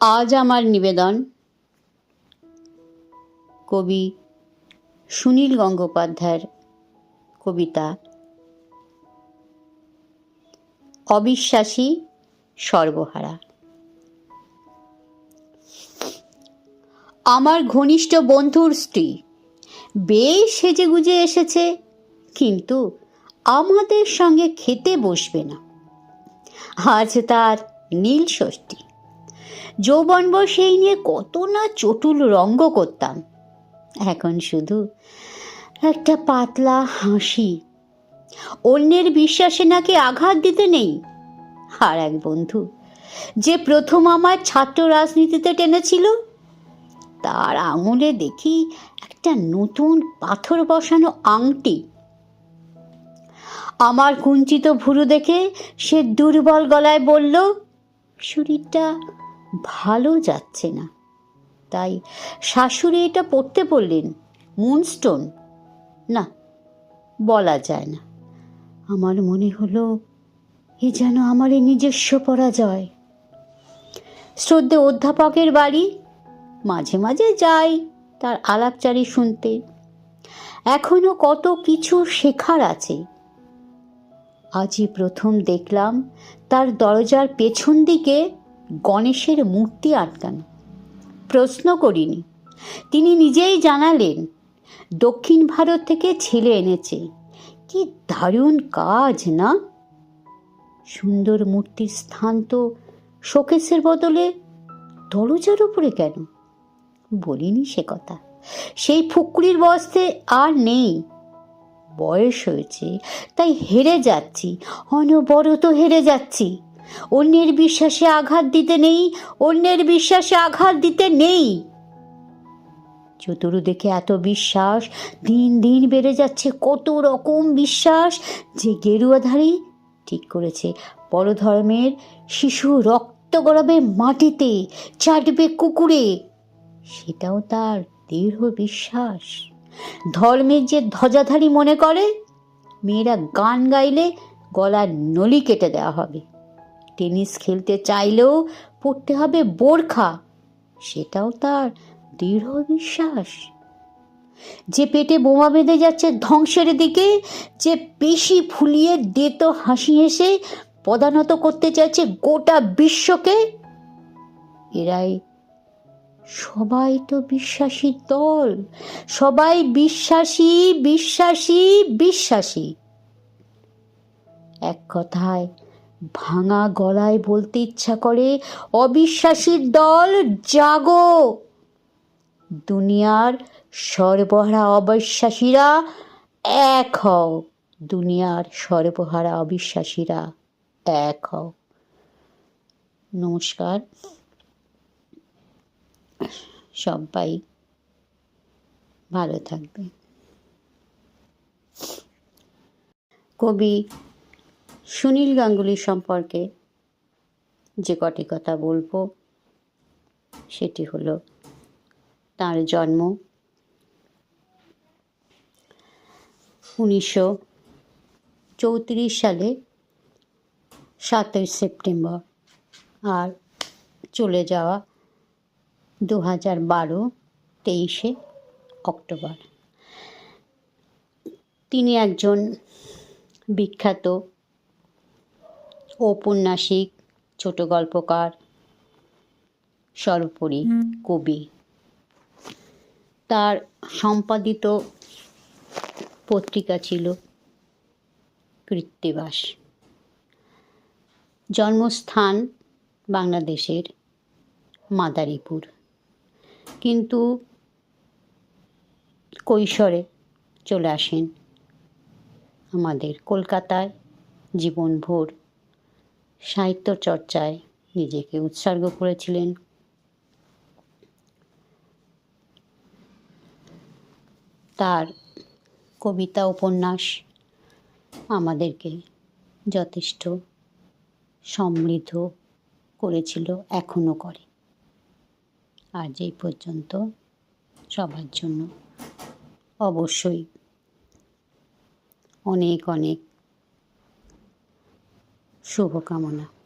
আজ আমার নিবেদন। কবি সুনীল গঙ্গোপাধ্যায়ের কবিতা। অবিশ্বাসী সর্বহারা। আমার ঘনিষ্ঠ বন্ধুর স্ত্রী। বেশ সেজে গুজে এসেছে, কিন্তু আমাদের সঙ্গে খেতে বসবে না। আজ তার নীল ষষ্ঠী। যৌবন সেই নিয়ে কত না চটুল রঙ্গ করতাম। এখন শুধু একটা পাতলা হাসি। অন্যের বিশ্বাসে নাকি আঘাত দিতে নেই। আর এক বন্ধু, যে প্রথম আমার ছাত্র রাজনীতিতে টেনেছিল, তার আঙুলে দেখি একটা নতুন পাথর বসানো আংটি। আমার কুঞ্চিত ভুরু দেখে সে দুর্বল গলায় বলল শরীরটা ভালো যাচ্ছে না। তাই শাশুড়ি এটা পড়তে বললেন মুনস্টোন না, বলা যায় না। আমার মনে হলো, এ যেন আমার নিজস্ব পরাজয়। শ্রদ্ধে অধ্যাপকের বাড়ি, মাঝে মাঝে যাই তার আলাপচারি শুনতে। এখনও কত কিছু শেখার আছে। আজই প্রথম দেখলাম তার দরজার পেছন দিকে গণেশের মূর্তি আটকানো। প্রশ্ন করিনি। তিনি নিজেই জানালেন, দক্ষিণ ভারত থেকে ছেলে এনেছে। কি দারুণ কাজ, না? সুন্দর মূর্তির স্থান তো শোকেসের বদলে দরজার উপরে কেন? বলিনি সে কথা। সেই ফুকুরির বস্তে আর নেই। বয়স হয়েছে, তাই হেরে যাচ্ছি, অনবরত হেরে যাচ্ছি। অন্যের বিশ্বাসে আঘাত দিতে নেই, অন্যের বিশ্বাসে আঘাত দিতে নেই। চতুর্দিকে এত বিশ্বাস, দিন দিন বেড়ে যাচ্ছে কত রকম বিশ্বাস। যে গেরুয়াধারী ঠিক করেছে বড় ধর্মের শিশু রক্ত গড়াবে মাটিতে, চাটবে কুকুরে, সেটাও তার দৃঢ় বিশ্বাস। ধর্মের যে ধ্বজাধারী মনে করে, মেয়েরা গান গাইলে গলার নলি কেটে দেওয়া হবে। টেনিস খেলতে চাইলেও পড়তে হবে বোরখা, সেটাও তার দৃঢ় বিশ্বাস। যে পেটে বোমা বেঁধে যাচ্ছে ধ্বংসের দিকে, যে পেশি ফুলিয়ে দেত হাসি এসে পদানত করতে চাইছে গোটা বিশ্বকে, এরাই সবাই তো বিশ্বাসী দল। সবাই বিশ্বাসী বিশ্বাসী বিশ্বাসী। এক কথায় ভাঙা গলায় বলতে ইচ্ছা করে, অবিশ্বাসীর দল, জাগো! দুনিয়ার সর্বহারা অবিশ্বাসীরা এক হও। দুনিয়ার সর্বহারা অবিশ্বাসীরা এক হও। নমস্কার। সবাই ভালো থাকবে কবি সুনীল গাঙ্গুলি সম্পর্কে যে কটি কথা বলব, সেটি হলো তার জন্ম উনিশশো চৌত্রিশ সালে সাতই সেপ্টেম্বর আর চলে যাওয়া দু হাজার বারো তেইশে অক্টোবর। তিনি একজন বিখ্যাত ঔপন্যাসিক ছোট গল্পকার সর্বোপরি কবি। তার সম্পাদিত পত্রিকা ছিল কৃত্তিবাস। জন্মস্থান বাংলাদেশের মাদারীপুর। কিন্তু কৈশোরে চলে আসেন আমাদের কলকাতায় জীবনভর সাহিত্য চর্চায় নিজেকে উৎসর্গ করেছিলেন। তার কবিতা উপন্যাস আমাদেরকে যথেষ্ট সমৃদ্ধ করেছিল এখনও করে। আজ এই পর্যন্ত সবার জন্য অবশ্যই অনেক অনেক শুভকামনা।